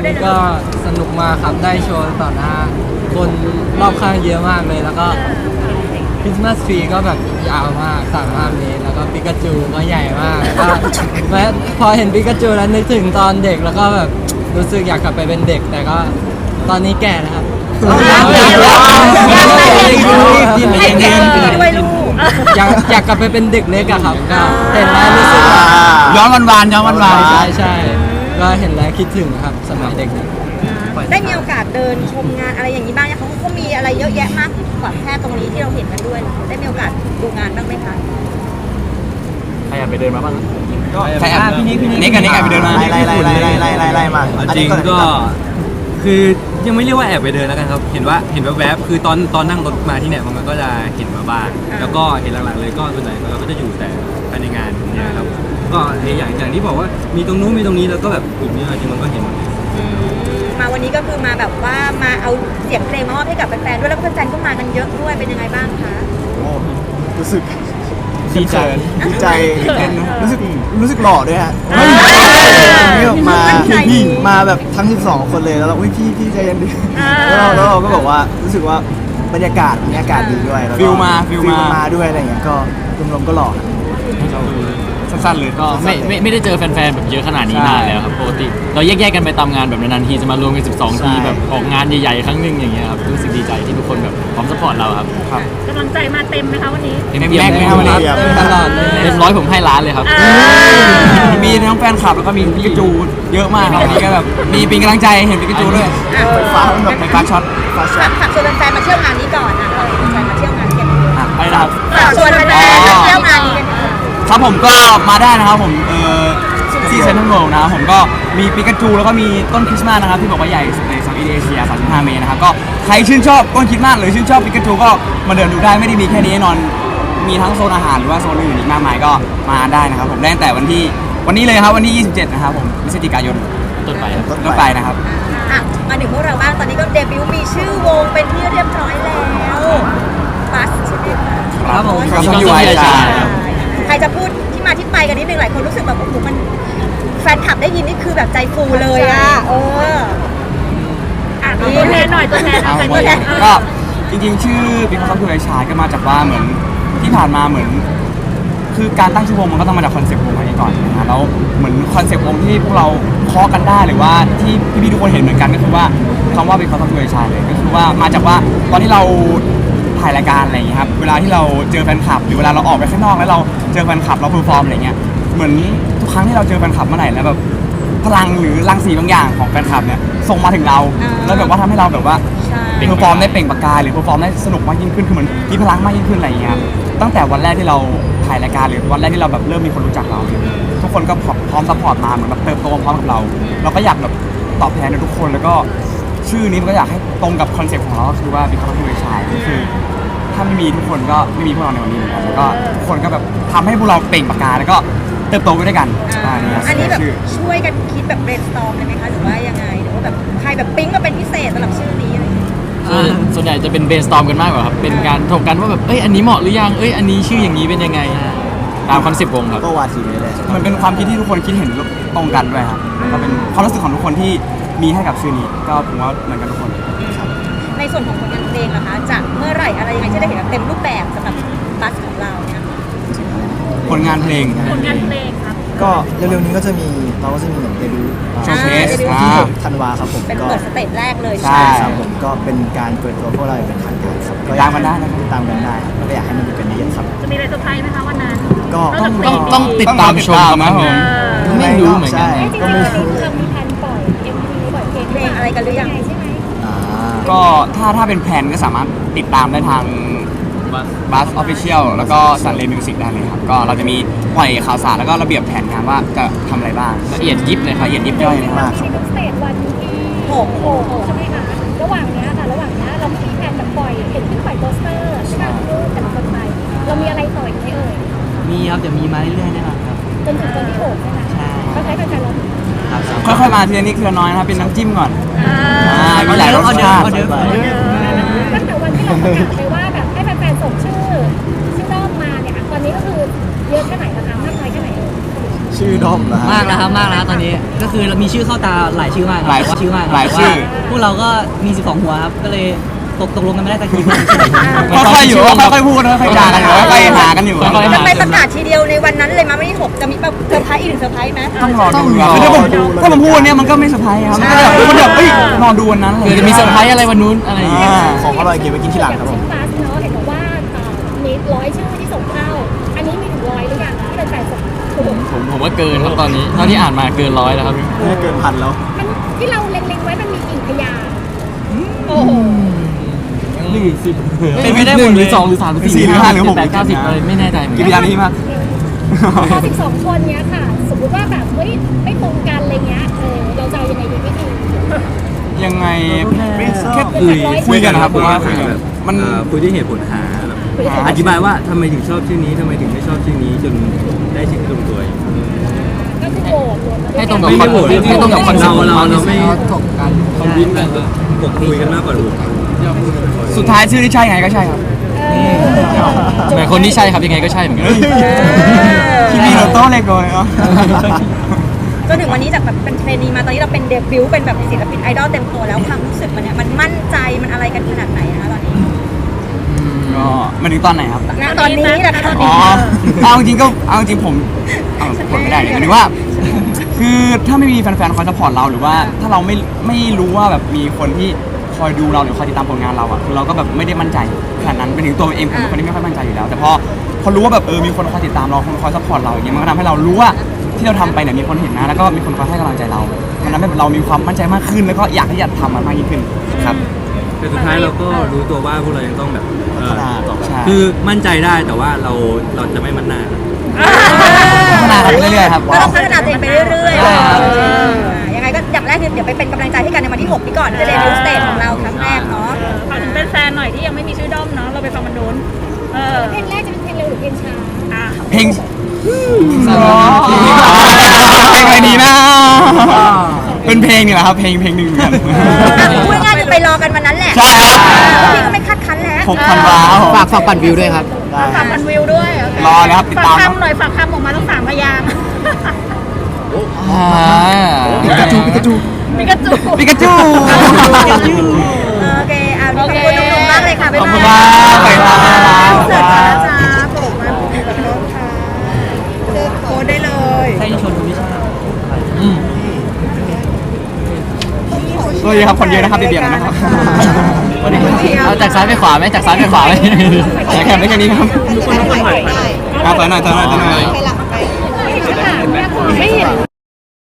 ดได้เลยก็สนุกมากครับได้โชว์ต่อหน้า คนรอบข้างเยอะมากเลย แล้วก็คริสต์มาสทรีก็แบบยาวมากสามห้าเมตรแล้วก็ปิกาจูก็ใหญ่มากก็แม้พอเห็นปิกาจูแล้วนึกถึงตอนเด็กแล้วก็แบบรู้สึกอยากกลับไปเป็นเด็ก แต่ก็ตอนนี้แก่แล้วครับยังยังยังยังให้แกด้วยลูกอยากอยากกลับไปเป็นเด็กเล็กอะครับก็เห็นแล้วรู้สึกว่าย้อนวันวานย้อนวันวานใช่ใช่ ก็เห็นแล้วคิดถึงครับสมัยเด็กได้มีโอกาสเดินชมงานอะไรอย่างนี้บ้างเนี่ยเขาเขามีอะไรเยอะแยะมากกว่าแค่ตรงนี้ที่เราเห็นกันด้วย ได้มีโอกาสดูงานบ้างไหมคะใครอยากไปเดินมาบ้างใครอะพี่นิกพี่นิกกับนิกแอบไปเดินมาไล่ไล่ไล่ไล่ไล่ไล่ไล่ไล่มาจริงก็คือยังไม่เรียกว่าแอบไปเดินแล้วกันครับ เห็นว่าเห็นแวบๆคือตอนตอนนั่งรถมาที่เนี่ยมันก็จะเห็นมาบ้างแล้วก็เห็นหลักๆเลยก็ส่วนใหญ่เราก็จะอยู่แต่ภายในงานเนี่ยครับ ก็อย่างอย่างที่บอกว่ามีตรงนู้นมีตรงนี้แล้วก็แบบกลุ่มนี้จริงมันก็เห็นหมดเลยมาวันนี้ก็คือมาแบบว่ามาเอาเสียงเพลงมามอบให้กับแฟนๆด้วยแล้วก็แฟนๆก็มากันเยอะด้วยเป็นยังไงบ้างคะโอ้รู้สึกดีใจดีใจตื่นเต้นนะรู้สึกรู้สึกหล่อด้วยฮะอ่านี่ออกมามั่นใจดีมาแบบทั้ง 12 คนเลยแล้วเราอุ้ยพี่พี่ใจเย็นดิอ่าแล้วเราแล้วเราก็บอกว่ารู้สึกว่าบรรยากาศบรรยากาศดีด้วยแล้วก็ฟิลมาฟิลมามาด้วยอะไรอย่างเงี้ยก็รวมๆก็หล่อครับ สั้นๆเลยก็ไม่ไม่ไม่ได้เจอแฟนๆแบบเยอะขนาดนี้ใช่นานแล้วครับปกติ เราแยกๆกันไปตามงานแบบนานๆทีจะมารวมกัน 12 ทีใช่แบบออกงานใหญ่ๆ ครั้งหนึ่งอย่างเงี้ยครับรู้สึกดีใจที่ทุกคนแบบพร้อมสปอร์ตเราครับกำลังใจมาเต็มไหมคะวันนี้เต็มเต็มเปี่ยแม็กมซ์ไหมครับวันนี้เต็มตลอดเลยเต็มร้อยผมให้ล้านเลยครับมีทั้งแฟนคลับแล้วก็มีปิกาจูเยอะมากครับวันนี้ก็แบบมีเป็นกำลังใจเห็นปิกาจูด้วยไฟฟ้ามันแบบไฟฟ้าช็อตฟ้าช็อฝาตกฝากชวนแฟนๆมาเที่ยวงานนี้ก่อนนะเราแฟนๆมาเที่ยวงานนี้กันอะอะไรนะครับฝากชวนแฟนๆมาเที่ยวงานนี้กัน ครับผมก็มาได้นะครับผมเออซีเซนทรัลเวิลด์นะครับผมก็มีปิกาจูแล้วก็มีต้นคริสต์มาสนะครับที่บอกว่าใหญ่สุดในเซาท์อีสเอเชีย35 เมตรนะครับก็ใครชื่นชอบต้นคริสต์มาสหรือชื่นชอบปิกาจูก็มาเดินดูได้ไม่ได้มีแค่นี้แน่นอน มีทั้งโซนอาหารหรือว่าโซนอื่นอีกมากมายก็มาได้นะครับผมได้ตั้งแต่วันที่วันนี้เลยครับวันที่ 27 นะครับผมพฤศจิกายนต้นไปครับต้นไปนะครับอะมาถึงพวกเราบ้างตอนนี้ก็เดบิวต์มีชื่อวงเป็นที่เรียบร้อยแล้วบัสใช่ไหมคะครับผมครับก็ UI ใช่ครับใครจะพูดที่มาที่ไปกันนิดนึงหลายคนรู้สึกแบบโอ้โหมันแฟนคลับได้ยินนี่คือแบบใจฟูเลยอะเอออะตัวแทนหน่อยตัวแทนเอาเป็นไว้ตัวแทนก็จริงๆ ชื่อ Because of Your Child ก็มาจากว่าเหมือนที่ผ่านมาเหมือน คือการตั้งชื่อวงมันก็ต้องมาจากคอนเซ็ปต์วงอันนี้ก่อนนะฮะแล้วเหมือนคอนเซ็ปต์วงที่พวกเราเคาะกันได้หรือว่าที่พี่ๆทุกคนเห็นเหมือนกันก็คือว่าคำว่า Because of Your Child เลยก็คือว่ามาจากว่าตอนที่เรา ถ่ายรายการอะไรอย่างเงี้ยครับ เวลาที่เราเจอแฟนคลับ หรือเวลาเราออกไปข้างนอกแล้วเราเจอแฟนคลับเราเพอร์ฟอร์มอะไรเงี้ย เหมือนทุกครั้งที่เราเจอแฟนคลับเมื่อไหร่แล้วแบบพลังหรือรังสีบางอย่างของแฟนคลับเนี่ยส่งมาถึงเราแล้วแบบว่าทำให้เราแบบว่า ใช่ เพอร์ฟอร์มได้เปล่งประกายหรือเพอร์ฟอร์มได้สนุกมากยิ่งขึ้นคือเหมือนมีพลังมากยิ่งขึ้นอะไรอย่างเงี้ยครับตั้งแต่วันแรกที่เราถ่ายรายการหรือวันแรกที่เราแบบเริ่มมีคนรู้จักเราทุกคนก็พร้อมซัพพอร์ตมาเหมือนแบบเติบโตพร้อมกับเรา เราก็อยากแบบตอบแทนในทุกคนแล้วก็ ชื่อนี้มันก็อยากให้ตรงกับคอนเซ็ปต์ของเราก็คือว่า Because of Your Child ก็คือ ถ้าไม่มีทุกคนก็ไม่มีพวกเราในวันนี้เหมือนกันแล้วก็ทุกคนก็แบบทำให้พวกเราเปล่งประกายแล้วก็เติบโตไปด้วยกันอ่าอ่านี่ครับอันนี้แบบชื่อ ช่วยกันคิดแบบ brainstorm เลยไหมคะ หรือว่ายังไง หรือว่าแบบใครแบบปิ๊งมาเป็นพิเศษสำหรับชื่อนี้อะไรอย่างเงี้ยส่วนส่วนใหญ่จะเป็นเบนสตอมกันมากกว่าครับ เป็นการถกกันว่าแบบเอ้ยอันนี้เหมาะหรือยัง เอ้ยอันนี้ชื่ออย่างนี้เป็นยังไง ตามคอนเซ็ปต์วงครับก็วาทีไปเลยมันเป็นความคิดที่ทุกคนคิดเห็นตรงกันด้วยครับแล้วก็เป็นความรู้สึกของทุกคนที่ มีให้กับชื่อนี้ก็ผมว่าเหมือนกันทุกคนในส่วนของผลงานเพลงล่ะคะจะเมื่อไหร่อะไรยังไงจะได้เห็นแบบเต็มรูปแบบสำหรับบัสของเราเนี่ยผลงานเพลงผลงานเพลงครับก็เร็วๆนี้ก็จะมีเราก็จะมีเหมือนเดบิวต์โชว์เคสอ่าที่อ่าหกธันวาครับผมเป็นก็เปิดสเตจแรกเลยใช่ใช่ครับผมก็เป็นการเปิดตัวพวกเราอย่างเป็นทางการครับก็ตามกันได้นะครับตามกันได้ครับแล้วก็อยากให้มันดูกันเยอะๆครับจะมีอะไรเซอร์ไพรส์ไหมคะวันนั้นก็ต้องต้องต้องติดตามชมครับต้องรอติดตามนะผมไม่รู้เหมือนกันใช่ก็ไม่รู้ ก็ถ้าถ้าเป็นแพลนก็สามารถติดตามได้ทางบัสออฟฟิเชียลแล้วก็สันเลมิวสิกได้เลยครับ ก็เราจะมีปล่อยข่าวสารแล้วก็ระเบียบแผนงานว่าจะทำอะไรบ้างละเอียดยิบเลยครับละเอียดยิบย่อยเลยมากครับมีทุกสเตจวันที่หกโอ้โหใช่ไหมคะระหว่างเนี้ยค่ะระหว่างเนี้ยเรามีแผนแบบปล่อยเห็นที่ปล่อยโปสเตอร์ใช่ไหมรูปแต่ละคนไปเรามีอะไรต่ออีกไหมเอ่ยมีครับเดี๋ยวมีมาเรื่อยๆแน่นอนครับจนถึงวันที่หกใช่ไหมใช่ ก็ใช้แฟนๆเรา ครับค่อยๆมาทีละนิดทีละน้อยนะครับเป็นน้ำจิ้มก่อนอ่าอ่ามีหลายรสชาติเอาเดี๋ยวเอาเดี๋ยวตั้งแต่วันที่เราประกาศไปว่าแบบให้แฟนๆส่งชื่อ ชื่อรอบมาเนี่ยค่ะตอนนี้ก็คือเยอะแค่ไหนนะคะมากน้อยแค่ไหนเอ่ยชชื่อด้อมนะฮะมากแล้วครับมากแล้วครับตอนนี้ก็คือเรามีชื่อเข้าตาหลายชื่อมากครับหลายชื่อมากครับหลายชื่อแต่ว่าพวกเราก็มี 12 หัวครับก็เลย ตกตกลงกันไม่ได้สักทีว่าค่อยๆอยู่ค่อยๆพูดค่อยๆจากันอยู่ค่อยๆหากันอยู่ค่อยๆจะไปประกาศทีเดียวในวันนั้นเลยมั้ยวันที่หกจะมีแบบเซอร์ไพรส์อีกหนึ่งเซอร์ไพรส์ไหมต้องรอดูต้องรอคือถ้าผมถ้าผมพูดเนี่ยมันก็ไม่เซอร์ไพรส์ครับมันก็แบบมันแบบเฮ้ยรอดูวันนั้นเลยเผื่อจะมีเซอร์ไพรส์อะไรวันนู้นอะไรอย่างเงี้ยอ่าของอร่อยเก็บไว้กินที่หลังครับผม ฟาสเนาะเห็นบอกว่าเอ่อมีร้อยชื่อที่ส่งเข้า อันนี้มีถึงร้อยหรือยังที่เป็นแฟนส่งถูกผมผมว่าเกินครับตอนนี้เท่าที่อ่านมาเกินร้อยแล้วครับ ไม่เกินพันแล้ว มันที่เราเล็งๆไว้มันมีกี่พยางค์โอ้โห หนึ่งสิบเป็นไปได้หนึ่งหรือสองหรือสามหรือสี่สี่หรือห้าหรือหกแปดเก้าสิบอะไรไม่แน่ใจเหมือนกี่กัพยางค์นี้มากพอ12คนเนี้ยค่ะ สมมติว่าแบบเฮ้ยไม่ตรงกันอะไรเงี้ยเออเราจะเอายังไงดีพี่ทียังไงแค่คุยคุยกันนะครับคุยว่าหาคุยกันแบบมันเอ่อคุยด้วยเหตุผลหาแบบหาอธิบายว่าทำไมถึงชอบชื่อนี้ทำไมถึงไม่ชอบชื่อนี้จนได้ชื่อที่ตรงตัวก็คือโหวตโหวตมาด้วยให้ตรงกับไม่คอนไม่โหวตให้ตรงกับคอนเซ็ปเราต์ของเราเราเราไม่ถกกันคอมพิวต์กันปกคุยกันมากกว่าดู สุดท้ายชื่อที่ใช่ไงก็ใช่ครับแต่คนที่ใช่ครับยังไงก็ใช่เหมือนกันที่มีโลโต้เล็กเลยเนาะจนถึงวันนี้จากแบบเป็นเทรนนีมาตอนนี้เราเป็นเดบิวต์เป็นแบบศิลปินไอดอลเต็มตัวแล้วความรู้สึกมันเนี่ยมันมั่นใจมันอะไรกันขนาดไหนนะคะตอนนี้ก็มาถึงตอนไหนครับณตอนนี้แหละค่ะตอนอ๋นี้อเอาจริงๆก็เอาจริงๆผมเอากดไม่ได้เลยหมายถึงว่า คือถ้าไม่มีแฟนๆคอยซัพพอร์ตเราหรือว่า ถ้าเราไม่ไม่รู้ว่าแบบมีคนที่ คอยดูเราหรือคอยติดตามผลงานเราอะคือเราก็แบบไม่ได้มั่นใจขนาดนั้นเป็นถึงตัวเองผมเป็นคนที่ไม่ค่อยมั่นใจอยู่แล้ว แต่พอพอรู้ว่าแบบเออมีคนคอยติดตามเราคนคอยซัพพอร์ตเราอย่างเงี้ยมันก็ทำให้เรารู้ว่าที่เราทำไปเนี่ยมีคนเห็นนะ แล้วก็มีคนคอยให้กำลังใจเรามันทำให้เรามีความมั่นใจมากขึ้น แล้วก็อยากที่จะทำมันมากยิ่งขึ้นครับแต่สุดท้ายเราก็รู้ตัวว่าพวกเรายังต้องแบบเอ่อพัฒนาต่อใช่คือมั่นใจได้แต่ว่าเราเราจะไม่มั่นหน้าพัฒนากันไปเรื่อยๆครับก็ต้องพัฒนาตัวเองไปเรื่อยใช่ครับๆเออยังไงก็อย่างแรกคือเดี๋ยวไปเป็นกำลังใจให้กันในวันที่ 6นี้ก่อนจะเดบิวต์สเตจของเราครั้งแรกเนาะฝากถึงแฟนๆหน่อยที่ยังไม่มีชื่อด้อมเนาะ เราไปฟังมันนู้นเออเพลงแรกจะเป็นเพลงเร็วหรือเพลงช้าอะเพลงเพลงอะไรดีนะ เป็นเพลงนี่แหละครับ เพลงเพลงหนึ่งเหมือนกันพูดง่ายๆจะไปรอกันวันนั้นแหละใช่ครับพี่ก็ไม่คาดคั้นแล้วหกพันวาครับผมฝากฝากปั่นวิวด้วยครับ ฝากมันวิวด้วยโอเครอเลยครับติดฝากตามครับคำหน่อยฝากคำออกมาต้องสามพยางค์ อ่า ปิกาจูปิกาจู ปิกาจูปิกาจูโอเคอะขอบคุณหนุ่มๆมากเลยค่ะบ๊ายขอบคุณบามายกไปครับเสิร์ฟจ้าจ้าโปรดมาน้องค่ะเสิร์ฟโค้ดได้เลยใช่ชนคนที่ใช่สวัสดีครับคนเยอะนะครับเบียดๆหน่อยนะครับเอาจากซ้ายไปขวาไหมจากซ้ายไปขวาไหมอยากแข่งได้แค่นี้ครับทุกคนทุกคนถ่ายอะต่อหน่อยต่อหน่อยต่อหน่อยไม่เห็นค่ะไม่เห็น